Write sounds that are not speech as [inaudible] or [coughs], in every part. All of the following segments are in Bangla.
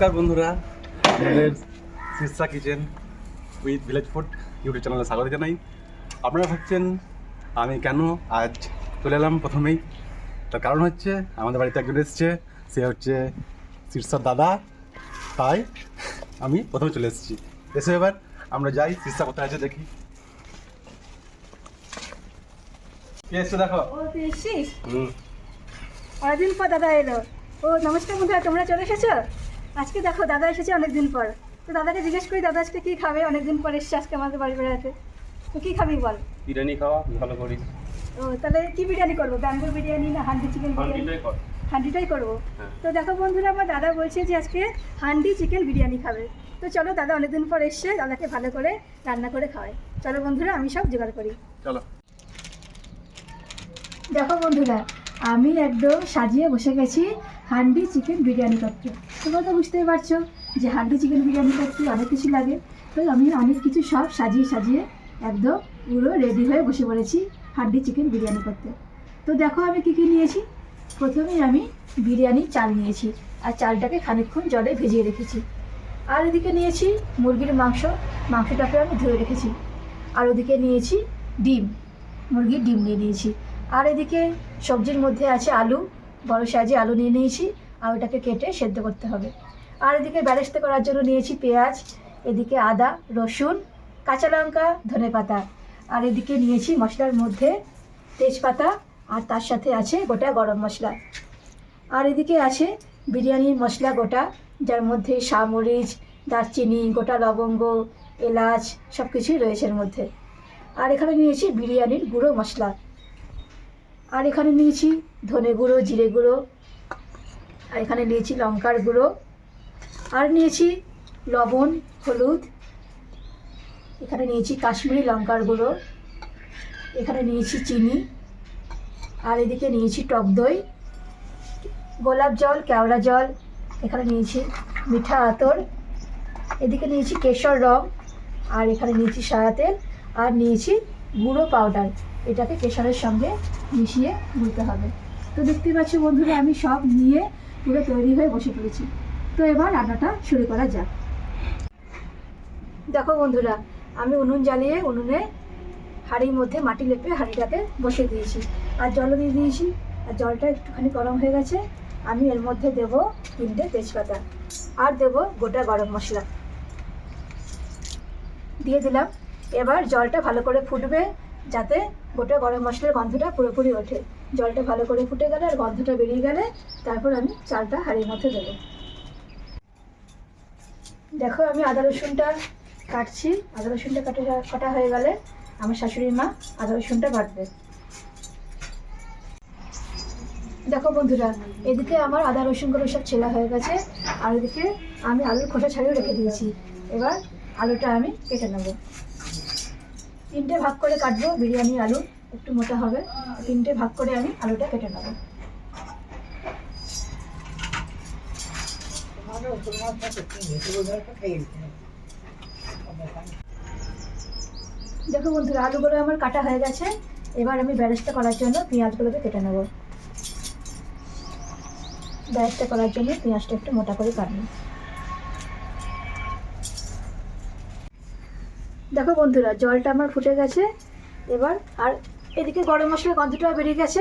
নমস্কার বন্ধুরা। আমাদের Shirsha kitchen with village food YouTube চ্যানেলে স্বাগত জানাই। আপনারা ভাবছেন আমি কেন আজ চলে এলাম প্রথমেই? তার কারণ হচ্ছে আমাদের বাড়িতে একজন এসছে। সে হচ্ছে শীর্ষার দাদা। তাই আমি প্রথমে চলে এসেছি। এসে এবার আমরা যাই শীর্ষা কোথায় আছে দেখি। এসছে দেখো? অনেকদিন পর দাদা এলো? ও নমস্কার বন্ধুরা তোমরা চলে এসেছ? আজকে দেখো দাদা এসেছে অনেকদিন পর। তো দাদাকে জিজ্ঞেস করি দাদা আজকে কী খাবে? অনেকদিন পর এসছে আজকে আমাদের বাড়ি বেড়াতে তো কী খাবি বল? বিরিয়ানি খাওয়া ভালো করিস ও তাহলে কি বিরিয়ানি করব? ব্যাম্বু বিরিয়ানি না হান্ডি চিকেন বিরিয়ানি? হান্ডিটাই করব? হ্যাঁ। তো দেখো বন্ধুরা আমার দাদা বলছে যে আজকে হান্ডি চিকেন বিরিয়ানি খাবে। তো চলো দাদা অনেকদিন পর এসছে দাদাকে ভালো করে রান্না করে খাওয়াই। চলো বন্ধুরা আমি সব জোগাড় করি। চলো। দেখো বন্ধুরা আমি একদম সাজিয়ে বসে গেছি। হান্ডি চিকেন বিরিয়ানি করতে। তোমরা তো বুঝতেই পারছ যে হান্ডি চিকেন বিরিয়ানি করতে অনেক কিছু লাগে। তো আমি অনেক কিছু সব সাজিয়ে সাজিয়ে একদম পুরো রেডি হয়ে বসে পড়েছি হান্ডি চিকেন বিরিয়ানি করতে। তো দেখো আমি কী কী নিয়েছি। প্রথমেই আমি বিরিয়ানি চাল নিয়েছি আর চালটাকে খানিকক্ষণ জলে ভেজিয়ে রেখেছি। আর এদিকে নিয়েছি মুরগির মাংস। মাংসটাকে আমি ধুয়ে রেখেছি। আর ওদিকে নিয়েছি ডিম। মুরগির ডিম নিয়ে নিয়েছি। আর এদিকে সবজির মধ্যে আছে আলু। বড় সাইজে আলু নিয়ে নিয়েছি আর ওটাকে কেটে সেদ্ধ করতে হবে। আর এদিকে ব্যারেস্তে করার জন্য নিয়েছি পেঁয়াজ, এদিকে আদা, রসুন, কাঁচা লঙ্কা, ধনে পাতা। আর এদিকে নিয়েছি মশলার মধ্যে তেজপাতা আর তার সাথে আছে গোটা গরম মশলা। আর এদিকে আছে বিরিয়ানির মশলা গোটা, যার মধ্যে সামরিচ দারচিনি, গোটা লবঙ্গ, এলাচ সব কিছুই রয়েছে এর মধ্যে। আর এখানে নিয়েছি বিরিয়ানির গুঁড়ো মশলা। আর এখানে নিয়েছি ধনে গুঁড়ো, জিরে গুঁড়ো। আর এখানে নিয়েছি লঙ্কার গুঁড়ো। আর নিয়েছি লবণ, হলুদ। এখানে নিয়েছি কাশ্মীরি লঙ্কার গুঁড়ো। এখানে নিয়েছি চিনি। আর এদিকে নিয়েছি টক দই। গোলাপ জল, কেওড়া জল। এখানে নিয়েছি মিঠা আতর। এদিকে নিয়েছি কেশর রং। আর এখানে নিয়েছি সাদা তেল। আর নিয়েছি গুঁড়ো পাউডার। এটাকে কেশরের সঙ্গে মিশিয়ে গুলতে হবে। তো দেখতে পাচ্ছি বন্ধুরা, আমি সব নিয়ে পুরো তৈরি হয়ে বসে পড়েছি। তো এবার রান্নাটা শুরু করা যাক। দেখো বন্ধুরা, আমি উনুন জ্বালিয়ে উনুনে হাঁড়ির মধ্যে মাটি লেপে হাঁড়িটাকে বসিয়ে দিয়েছি। আর জলও দিয়ে দিয়েছি। আর জলটা একটুখানি গরম হয়ে গেছে। আমি এর মধ্যে দেব তিনটে তেজপাতা। আর দেব গোটা গরম মশলা। দিয়ে দিলাম। এবার জলটা ভালো করে ফুটবে। যাতে গোটা গরম মশলার গন্ধটা পুরোপুরি ওঠে। জলটা ভালো করে ফুটে গেলে আর গন্ধটা বেরিয়ে গেলে তারপর আমি চালটা হাঁড়ির মধ্যে দেবো। দেখো আমি আদা রসুনটা কাটছি। আদা রসুনটা কাটা কাটা হয়ে গেলে আমার শাশুড়ি মা আদা রসুনটা বাটবে। দেখো বন্ধুরা, এদিকে আমার আদা রসুনগুলো সব ছেলা হয়ে গেছে, আর এদিকে আমি আলুর খোসা ছাড়িয়ে রেখে দিয়েছি। এবার আলুটা আমি কেটে নেব। তিনটে ভাগ করে কাটবো, বিরিয়ানি, আলু, একটু মোটা হবে। তিনটে ভাগ করে আমি আলুটা কেটে নেব। দেখো বন্ধুরা, আলুগুলো আমার কাটা হয়ে গেছে। এবার আমি ব্যারেজটা করার জন্য পেঁয়াজগুলোকে কেটে নেব। ব্যারেজটা করার জন্য পেঁয়াজটা একটু মোটা করে কাটবো। দেখো বন্ধুরা, জলটা আমার ফুটে গেছে। এবার, আর এদিকে গরম মশলার গন্ধটা বেরিয়ে গেছে।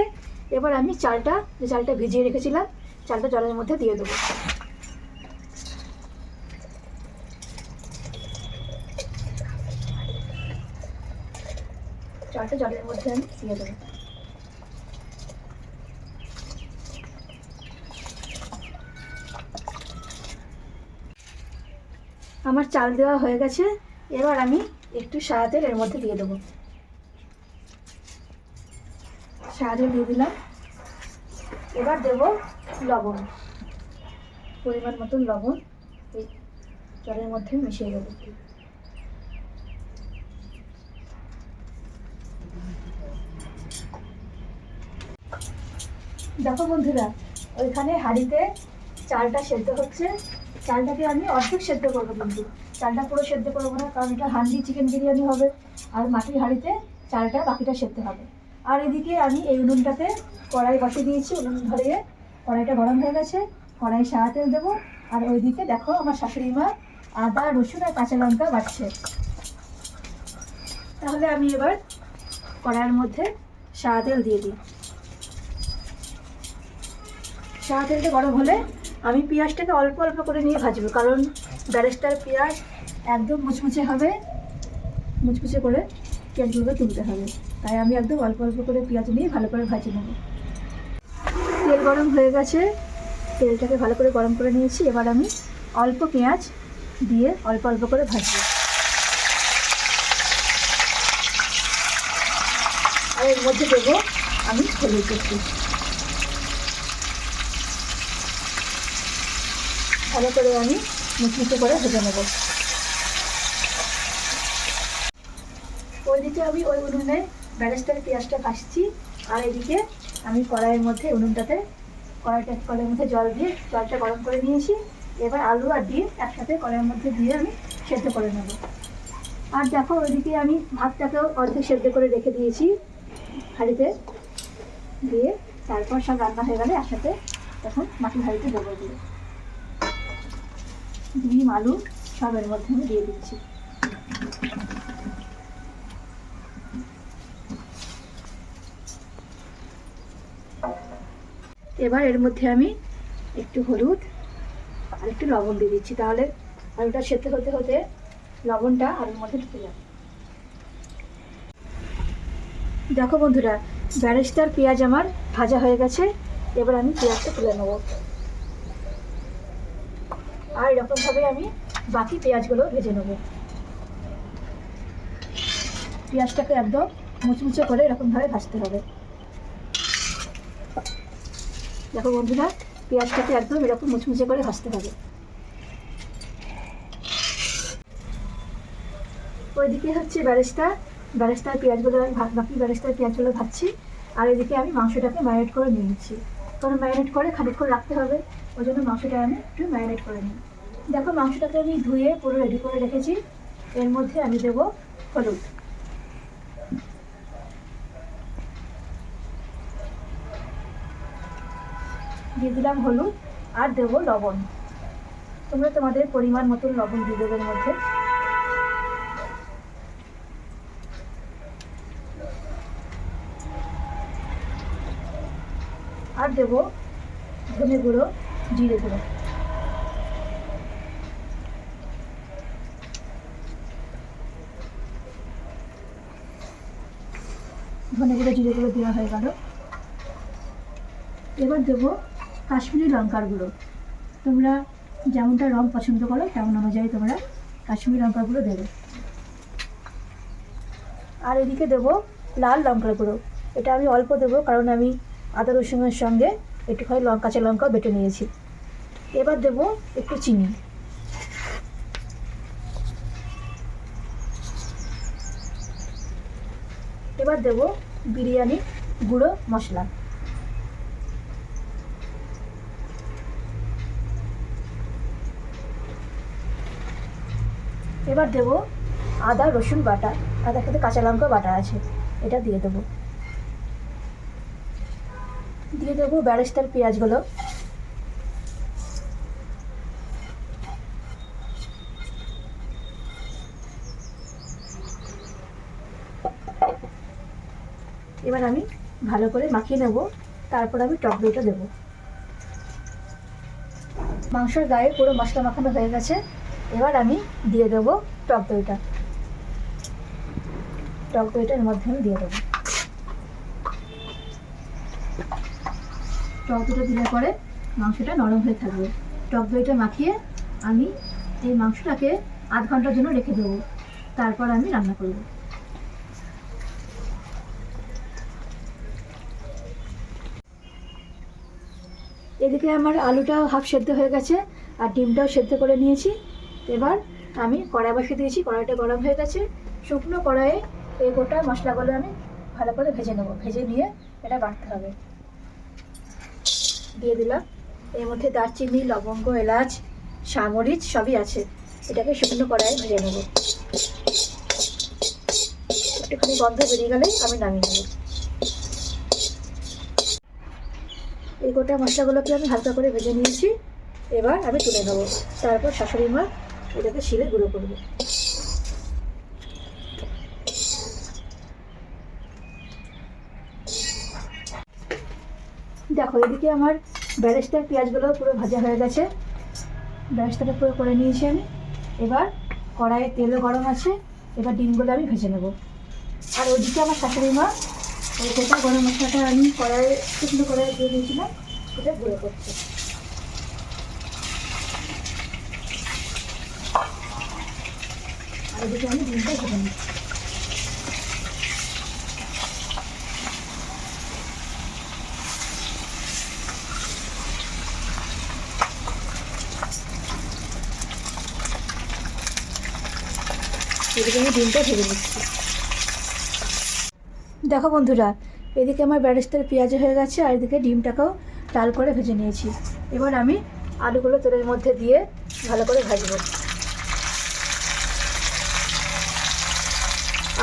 এবার আমি চালটা, যে চালটা ভিজিয়ে রেখেছিলাম, চালটা জলের মধ্যে দিয়ে দেবো। চালটা জলের মধ্যে আমি দিয়ে দেবো। আমার চাল দেওয়া হয়ে গেছে। এবার আমি একটু সাদা তেল এর মধ্যে দিয়ে দেবো। সাদা দিয়ে দিলাম। এবার দেব লবণ, পরিমাণ মতন লবণ এই জলের মধ্যে মিশিয়ে দেবো। দেখো বন্ধুরা, ওইখানে হাঁড়িতে চালটা সেদ্ধ হচ্ছে। চালটাকে আমি অর্ধেক সেদ্ধ করব কিন্তু। চালটা পুরো সেদ্ধ করব না, কারণ এটা হান্ডি চিকেন বিরিয়ানি হবে, আর মাটির হাঁড়িতে চালটা বাকিটা সেদ্ধ হবে। আর এদিকে আমি এই উনুনটাতে কড়াই বসিয়ে দিয়েছি, উনুন ধরিয়ে কড়াইটা গরম হয়ে গেছে কড়াই সাদা তেল দেবো, আর ওইদিকে দেখো আমার শাশুড়ি মা আদা, রসুন আর কাঁচা লঙ্কা বাটছে। তাহলে আমি এবার কড়াইয়ের মধ্যে সাদা তেল দিয়ে দিই। সাদা তেলটা গরম হলে আমি পেঁয়াজটাকে অল্প অল্প করে নিয়ে ভাজবো, কারণ ব্যারেস্টার পেঁয়াজ একদম মুচমুচে হবে। মুচমুচে করে পেঁয়াজগুলোকে তুলতে হবে। তাই আমি একদম অল্প অল্প করে পেঁয়াজ নিয়ে ভালো করে ভাজে নেব। তেল গরম হয়ে গেছে। তেলটাকে ভালো করে গরম করে নিয়েছি। এবার আমি অল্প পেঁয়াজ দিয়ে অল্প অল্প করে ভাজবো। আর এর মধ্যে দেবো আমি হলুদ একটু ভালো করে আমি মুচমুচে করে ভেজে নেব। ওইদিকে আমি ওই উনুনে ব্যারেস্টার পেঁয়াজটা কাশছি, আর এদিকে আমি কড়াইয়ের মধ্যে উনুনটাতে কড়াইটা, কড়াইয়ের মধ্যে জল দিয়ে জলটা গরম করে নিয়েছি। এবার আলু আর ডিম একসাথে কড়াইয়ের মধ্যে দিয়ে আমি সেদ্ধ করে নেব। আর দেখো, ওইদিকে আমি ভাতটাকেও অর্ধেক সেদ্ধ করে রেখে দিয়েছি হাঁড়িতে। দিয়ে তারপর সব রান্না হয়ে গেলে একসাথে তখন মাটির হাঁড়িতে দেবো। দিয়ে ডিম আলু সব এর মধ্যে আমি দিয়ে দিচ্ছি। এবার এর মধ্যে আমি একটু হলুদ আর একটু লবণ দিয়ে দিচ্ছি, তাহলে আলুটা সেদ্ধ হতে হতে লবণটা আলুর মধ্যে ঢুকে যাবে। দেখো বন্ধুরা, ব্যারেস্টার পেঁয়াজ আমার ভাজা হয়ে গেছে, এবার আমি পেঁয়াজটা তুলে নেব। আর এরকমভাবে আমি বাকি পেঁয়াজগুলো ভেজে নেব। পেঁয়াজটাকে একদম মুচমুচে করে এরকমভাবে ভাজতে হবে। দেখো বন্ধুরা, পেঁয়াজটাকে একদম এরকম মুচমুচে করে ভাজতে হবে। ওইদিকে হচ্ছে ব্যারেস্তা। ব্যারেস্তার পেঁয়াজগুলো আমি বাকি ব্যারেস্তার পেঁয়াজগুলো ভাজছি। আর এদিকে আমি মাংসটাকে ম্যারিনেট করে নিয়ে নিচ্ছি কারণ ম্যারিনেট করে খানিকক্ষণ রাখতে হবে। ওই জন্য মাংসটা আমি একটু ম্যারিনেট করে নিই। দেখো, মাংসটাকে আমি ধুয়ে পুরো রেডি করে রেখেছি। এর মধ্যে আমি দেবো হলুদ। দিয়ে দিলাম হলুদ আর দেবো লবণ। তোমরা তোমাদের পরিমাণ মতন লবণ দিয়ে দেবে মধ্যে। আর দেবো ধনে গুঁড়ো, জিরে গুঁড়ো। ধনে গুঁড়ো, জিরে গুঁড়ো দেওয়া হয়ে গেল। এবার দেবো কাশ্মীরি লঙ্কার গুঁড়ো। তোমরা যেমনটা রং পছন্দ করো, তেমন অনুযায়ী তোমরা কাশ্মীরি লঙ্কার গুঁড়ো দেবে। আর এদিকে দেবো লাল লঙ্কার গুঁড়ো। এটা আমি অল্প দেবো, কারণ আমি আদা, রসুনের সঙ্গে একটুখানি লঙ্কা কাঁচা লঙ্কা বেটে নিয়েছি। এবার দেবো একটু চিনি। এবার দেবো বিরিয়ানি, গুঁড়ো, মশলা। এবার দেবো আদা, রসুন বাটা। আদা সাথে কাঁচা লঙ্কা বাটা আছে, এটা দিয়ে দেবো। দিয়ে দেবো ব্যারেস্তার পেঁয়াজগুলো। এবার আমি ভালো করে মাখিয়ে নেব। তারপর আমি টক দইটা দেবো। মাংসের গায়ে পুরো মশলা মাখানো হয়ে গেছে। এবার আমি দিয়ে দেবো টক দইটা। টক দইটা এর মধ্যে আমি দিয়ে দেবো। টক দইটা দিলে পরে মাংসটা নরম হয়ে থাকবে। টক দইটা মাখিয়ে আমি এই মাংসটাকে আধ ঘণ্টার জন্য রেখে দেবো। তারপর আমি রান্না করব। এদিকে আমার আলুটাও হাফ সেদ্ধ হয়ে গেছে, আর ডিমটাও সেদ্ধ করে নিয়েছি। এবার আমি কড়াই বসিয়ে দিয়েছি, কড়াইটা গরম হয়ে গেছে। শুকনো কড়াইয়ে এই গোটা মশলাগুলো আমি ভালো করে ভেজে নেব। ভেজে নিয়ে এটা বাড়তে হবে। দিয়ে দিলাম। এর মধ্যে দারচিনি, লবঙ্গ, এলাচ সামরিচ সবই আছে। এটাকে শুকনো কড়াইয়ে ভেজে নেব। একটুখানি গন্ধ বেরিয়ে গেলেই আমি নামিয়ে নেব। এই গোটা মশলাগুলোকে আমি হালকা করে ভেজে নিয়েছি। এবার আমি তুলে নেব। তারপর শাশুড়ি মা এটাকে শিলে গুঁড়ো করবে। দেখো, এদিকে আমার ব্যারেস্তার পেঁয়াজগুলো পুরো ভাজা হয়ে গেছে। ব্যারেস্তাটা পুরো করে নিয়েছি আমি। এবার কড়াইয়ে তেলও গরম আছে। এবার ডিমগুলো আমি ভেজে নেব। আর ওদিকে আমার শাশুড়ি মা গোটা গরম মশলাটা আমি কড়াইয়ে শুকনো দিয়ে দিয়েছিলাম সেটা গুঁড়ো করছে আর ওদিকে আমি ডিমটা ভেজে নিচ্ছি। এদিকে আমি ডিমটা ভেজে নিচ্ছি। দেখো বন্ধুরা, এদিকে আমার ব্যারেস্তার পেঁয়াজ হয়ে গেছে আর এদিকে ডিমটাকেও লাল করে ভেজে নিয়েছি। এবার আমি আলুগুলো তেলের মধ্যে দিয়ে ভালো করে ভাজবো।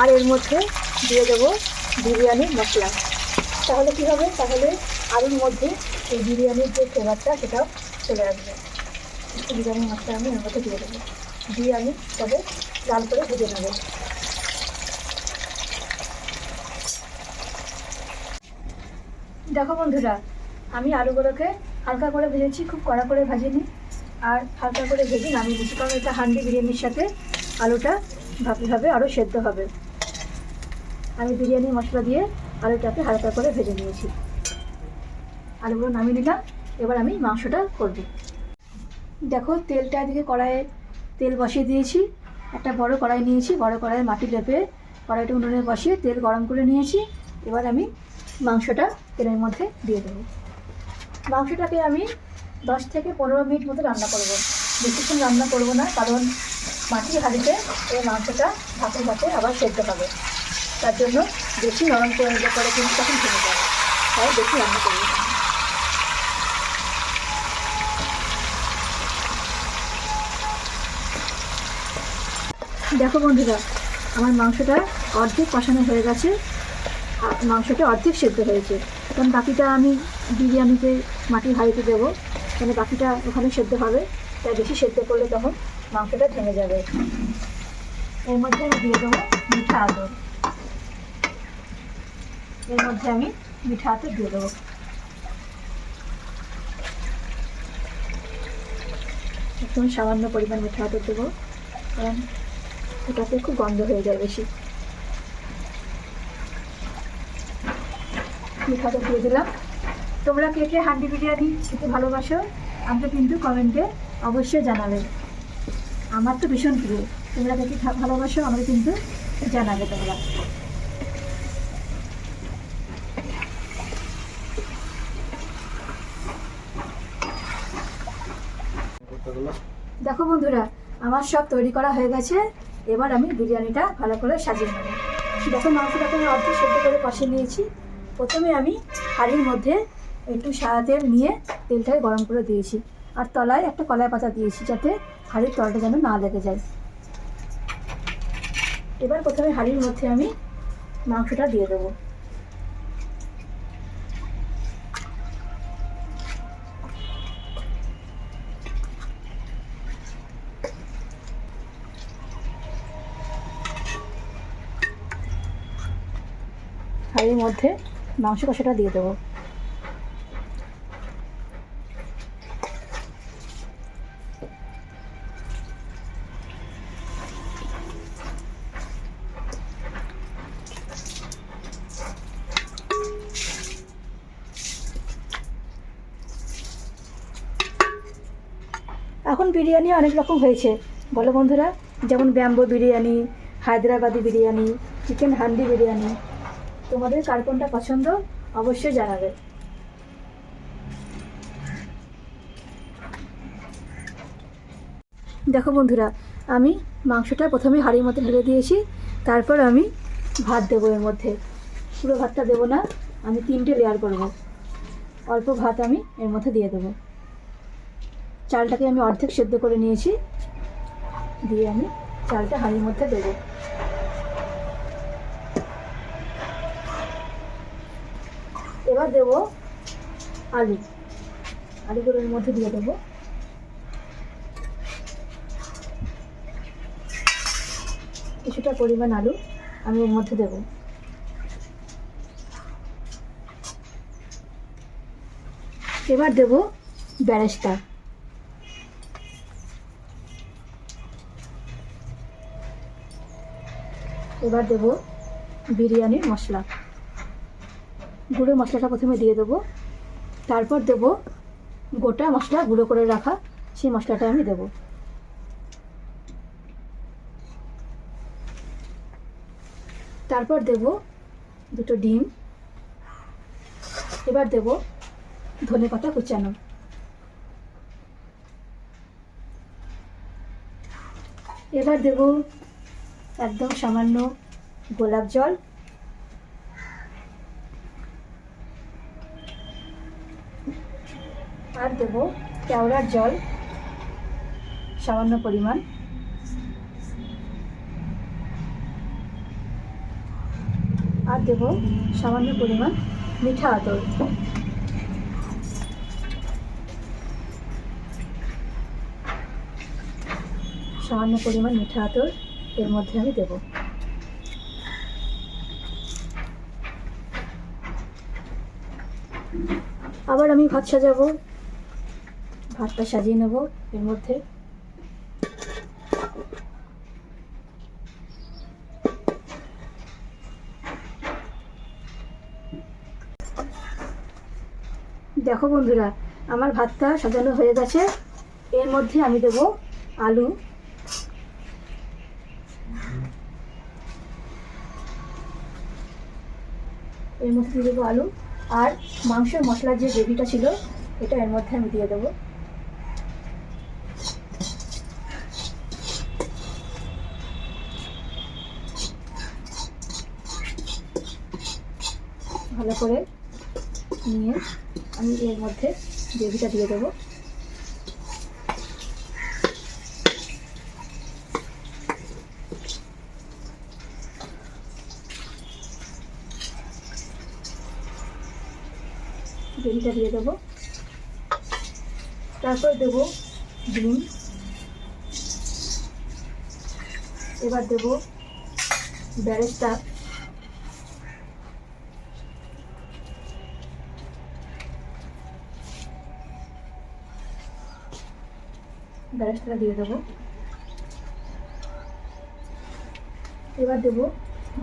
আর এর মধ্যে দিয়ে দেবো বিরিয়ানির মশলা। তাহলে কী হবে? তাহলে আলুর মধ্যে এই বিরিয়ানির যে ফ্লেভারটা, সেটাও চলে আসবে। একটু বিরিয়ানির মশলা আমি এর মধ্যে দিয়ে দেবো। দিয়ে আমি তবে লাল করে ভেজে নেব। দেখো বন্ধুরা, আমি আলুগুলোকে হালকা করে ভেজেছি, খুব কড়া করে ভাজিনি। আর হালকা করে ভেজে নামিয়ে দিচ্ছি কারণ এটা হান্ডি বিরিয়ানির সাথে আলুটা ভাবে আরও সেদ্ধ হবে। আমি বিরিয়ানি মশলা দিয়ে আলুটাকে হালকা করে ভেজে নিয়েছি। আলুগুলো নামিয়ে নিলাম, এবার আমি মাংসটা করব। দেখো, তেলটা এদিকে কড়াইয়ে তেল বসিয়ে দিয়েছি। একটা বড় কড়াই নিয়েছি, বড় কড়াইয়ে মাটি লেপে কড়াইটা উনুনে বসিয়ে তেল গরম করে নিয়েছি। এবার আমি মাংসটা তেলের মধ্যে দিয়ে দেবো। মাংসটাকে আমি দশ থেকে পনেরো মিনিট মতো রান্না করব। বেশিক্ষণ রান্না করব না, কারণ মাটির হাঁড়িতে এই মাংসটা ভাপে ভাপে আবার সেদ্ধ হবে। তার জন্য বেশি নরম করে নিলে পরে কিন্তু তখন ভেঙে যাবে। তাই বেশি রান্না করব দেখো বন্ধুরা, আমার মাংসটা অর্ধেক কষানো হয়ে গেছে। মাংসটা অর্ধেক সেদ্ধ হয়েছে। কারণ বাকিটা আমি বিরিয়ানিতে, মাটির হাঁড়িতে দেবো। মানে বাকিটা ওখানে সেদ্ধ হবে। তাই বেশি সেদ্ধ করলে তখন মাংসটা ভেঙে যাবে। এর মধ্যে আমি দিয়ে দেবো মিঠা আদর। এর মধ্যে আমি মিঠা আতর দিয়ে দেবো। একদম সামান্য পরিমাণ মিঠা আতর দেবো। কারণ ওটাতে খুব গন্ধ হয়ে যায় বেশি। মিঠাটা দিয়ে দিলাম। তোমরা কে কে হান্ডি বিরিয়ানি খেতে ভালোবাসো, আমাকে কিন্তু কমেন্টে অবশ্যই জানাবে। আমার তো ভীষণ প্রিয়। তোমরা কে ভালোবাসো, আমাকে কিন্তু জানাবে তোমরা। দেখো বন্ধুরা, আমার সব তৈরি করা হয়ে গেছে। এবার আমি বিরিয়ানিটা ভালো করে সাজিয়ে নেব। দেখো মাংসটাকে আমি অর্ধেক সেদ্ধ করে কষে নিয়েছি। প্রথমে আমি হাঁড়ির মধ্যে একটু সাদা তেল নিয়ে তেলটাকে গরম করে দিয়েছি আর তলায় একটা কলাই পাতা দিয়েছি যাতে হাঁড়ির তলটা যেন না লেগে যায়। এবার প্রথমে হাঁড়ির মধ্যে আমি মাংসটা দিয়ে দেবো। হাঁড়ির মধ্যে মাংস কষাটা দিয়ে দেবো। এখন বিরিয়ানি অনেক রকম হয়েছে। বলো বন্ধুরা, যেমন ব্যাম্বো বিরিয়ানি, হায়দ্রাবাদি বিরিয়ানি, চিকেন হান্ডি বিরিয়ানি। তোমাদের কার কোনটা পছন্দ, অবশ্যই জানাবে। দেখো বন্ধুরা, আমি মাংসটা প্রথমে হাঁড়ির মধ্যে ঢেলে দিয়েছি, তারপর আমি ভাত দেবো এর মধ্যে। পুরো ভাতটা দেবো না, আমি তিনটে লেয়ার করব। অল্প ভাত আমি এর মধ্যে দিয়ে দেবো। চালটাকে আমি অর্ধেক সেদ্ধ করে নিয়েছি, দিয়ে আমি চালটা হাঁড়ির মধ্যে দেবো। এবার দেবো আলু। আলুগুলো এর মধ্যে দিয়ে দেবো। কিছুটা পরিমাণ আলু আমি এর মধ্যে দেবো। এবার দেব ব্যারেস্তা। এবার দেব বিরিয়ানির মশলা। গুঁড়ো মশলাটা প্রথমে দিয়ে দেবো। তারপর দেব গোটা মশলা গুঁড়ো করে রাখা সেই মশলাটা আমি দেব। তারপর দেব দুটো ডিম। এবার দেব ধনে পাতা কুচানো। এবার দেব একদম সামান্য গোলাপ জল আর দেব। কেওড়ার জল, সামান্য পরিমাণ। আর দেব সামান্য পরিমাণ মিঠা আতর। সামান্য পরিমাণ মিঠা আতর এর মধ্যে আমি দেব। আবার আমি ভাত সাজাবো। ভাতটা সাজিয়ে নেব, এর মধ্যে। দেখো বন্ধুরা, আমার ভাতটা সাজানো হয়ে গেছে। এর মধ্যে আমি দেব আলু। এর মধ্যে দিয়ে দেবো আলু। আর মাংসের মশলার যে গ্রেভিটা ছিল, এটা এর মধ্যে আমি দিয়ে দেবো। ভালো করে নিয়ে আমি এর মধ্যে গ্রেভিটা দিয়ে দেবো। গ্রেভিটা দিয়ে দেবো। তারপর দেবো ডিম। এবার দেবো ব্যারেস্তা। ব্যারেস্তাটা দিয়ে দেবো। এবার দেবো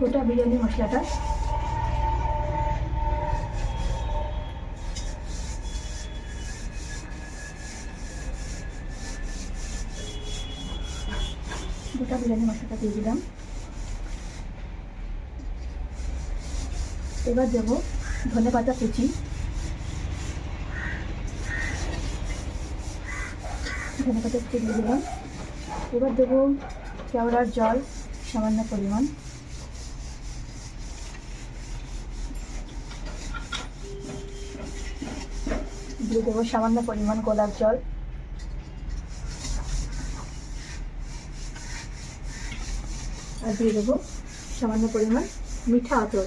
গোটা বিরিয়ানি মশলাটা। গোটা বিরিয়ানি মশলাটা দিয়ে দিলাম। এবার দেবো ধনে পাতা কুচি। ধনে পাতা কুচি দিয়ে দিলাম এবার দেবো কেওড়ার জল, সামান্য পরিমাণ। দিয়ে দেবো সামান্য পরিমাণ গোলাপ জল। আর দিয়ে দেবো সামান্য পরিমাণ মিঠা আতর।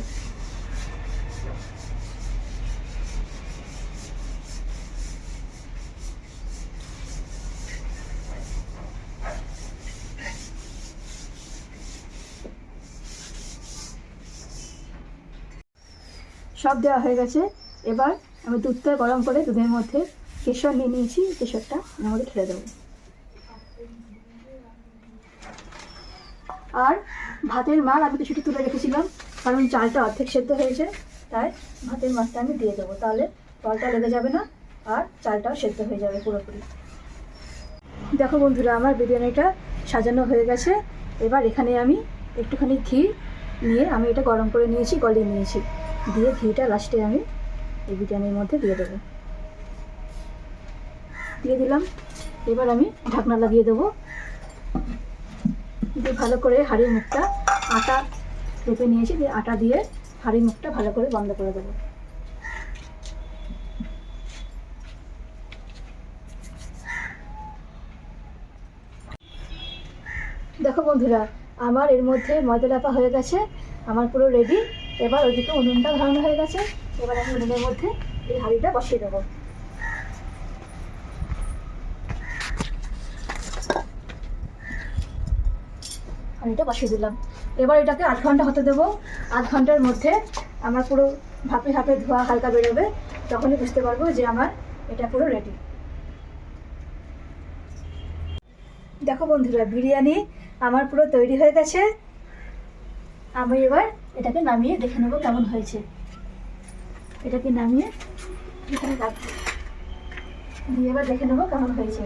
সব দেওয়া হয়ে গেছে। এবার আমি দুধটা গরম করে দুধের মধ্যে কেশর নিয়ে নিয়েছি, কেশরটা মধ্যে ঢেলে দেবো। আর ভাতের মার আমি কিছুটা তুলে রেখেছিলাম, কারণ চালটা অর্ধেক সেদ্ধ হয়েছে, তাই ভাতের মারটা আমি দিয়ে দেবো। তাহলে জলটা লেগে যাবে না, আর চালটাও সেদ্ধ হয়ে যাবে পুরোপুরি। দেখো বন্ধুরা, আমার বিরিয়ানিটা সাজানো হয়ে গেছে। এবার এখানে আমি একটুখানি ঘি নিয়ে আমি এটা গরম করে নিয়েছি গলিয়ে নিয়েছি। দিয়ে ঘিটা লাস্টে আমি এই বিরিয়ানির মধ্যে দিয়ে দেবো। দিয়ে দিলাম। এবার আমি ঢাকনা লাগিয়ে দেবো। দিয়ে ভালো করে হাঁড়ির মুখটা আটা পেঁপে নিয়েছি, দিয়ে আটা দিয়ে হাঁড়ির মুখটা ভালো করে বন্ধ করে দেবো। দেখো বন্ধুরা, আমার এর মধ্যে ময়দা ডাপা হয়ে গেছে, আমার পুরো রেডি এবার ওইদিকে উনুনটা ধরানো হয়ে গেছে। এবার আমি উনুনের মধ্যে এই হাঁড়িটা বসিয়ে দেবো। হাঁড়িটা বসিয়ে দিলাম। এবার এটাকে আধ ঘণ্টা হতে দেবো। আধ ঘণ্টার মধ্যে আমার পুরো ভাপে ভাপে ধোয়া হালকা বেরোবে। তখনই বুঝতে পারব যে আমার এটা পুরো রেডি দেখো বন্ধুরা, বিরিয়ানি আমার পুরো তৈরি হয়ে গেছে। আমি এবার এটাকে নামিয়ে দেখে নেব কেমন হয়েছে। এটাকে নামিয়ে এখানে রাখব। দিয়ে এবার দেখে নেব কেমন হয়েছে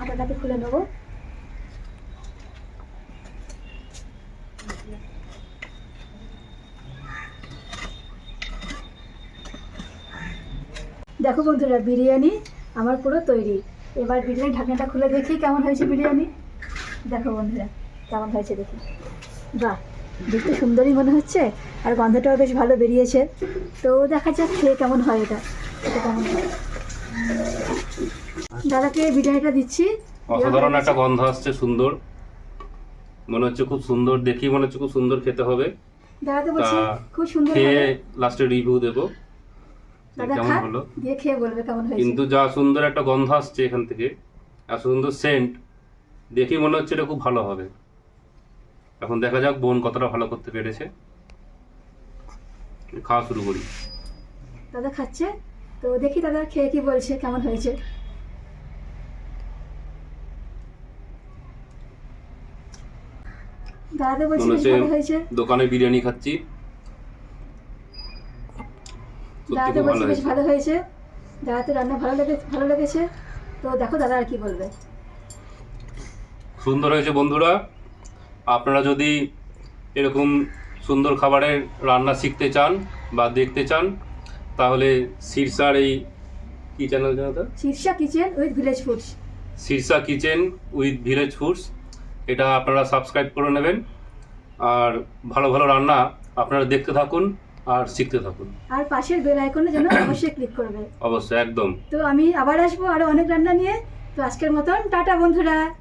আটাটাকে খুলে নেব দেখো বন্ধুরা বিরিয়ানি আমার পুরো তৈরি। এবার বিরিয়ানি ঢাকনাটা খুলে দেখি কেমন হয়েছে বিরিয়ানি। দেখো বন্ধুরা কেমন হয়েছে দেখি। বাহ দেখতে সুন্দরই মনে হচ্ছে আর গন্ধটাও বেশ ভালো বেরিয়েছে। তো দেখা যাক খেয়ে কেমন হয় এটা। এটা কেমন হয়। দাদাকে বিরিয়ানিটা দিচ্ছি। অসাধারণ একটা গন্ধ আসছে সুন্দর। মনে হচ্ছে খুব সুন্দর দেখি মনে হচ্ছে খুব সুন্দর খেতে হবে। বলছি তা খুব সুন্দর খেয়ে লাস্টে রিভিউ দেবো। দাদা কেমন হলো? দিয়ে খেয়ে বলবে কেমন হয়েছে। কিন্তু যা সুন্দর একটা গন্ধ আসছে এখান থেকে এত সুন্দর সেন্ট দেখি মনে হচ্ছে এটা খুব ভালো হবে। এখন দেখা যাক বোন কতটা ভালো করতে পেরেছে। খাওয়া শুরু করি। দাদা খাচ্ছে? তো দেখি দাদা খেয়ে কি বলছে কেমন হয়েছে। দাদা বলছে দোকানে বিরিয়ানি খাচ্ছি। দাদাতে বলছে বেশ ভালো হয়েছে। দাদাতে রান্না ভালো লেগে ভালো লেগেছে। তো দেখো দাদা আর কি বলবে। সুন্দর হয়েছে বন্ধুরা। আপনারা যদি এরকম সুন্দর খাবারের রান্না শিখতে চান বা দেখতে চান তাহলে শীর্ষার এই কী চ্যানেল জানো তো Shirsha kitchen with village foods. Shirsha kitchen with village foods. এটা আপনারা সাবস্ক্রাইব করে নেবেন। আর ভালো ভালো রান্না আপনারা দেখতে থাকুন। আর শিখতে থাকুন। আর পাশের বেল আইকনে যেন [coughs] অবশ্যই ক্লিক করবে। অবশ্যই একদম। তো আমি আবার আসব আরও অনেক রান্না নিয়ে। তো আজকের মতন টাটা বন্ধুরা।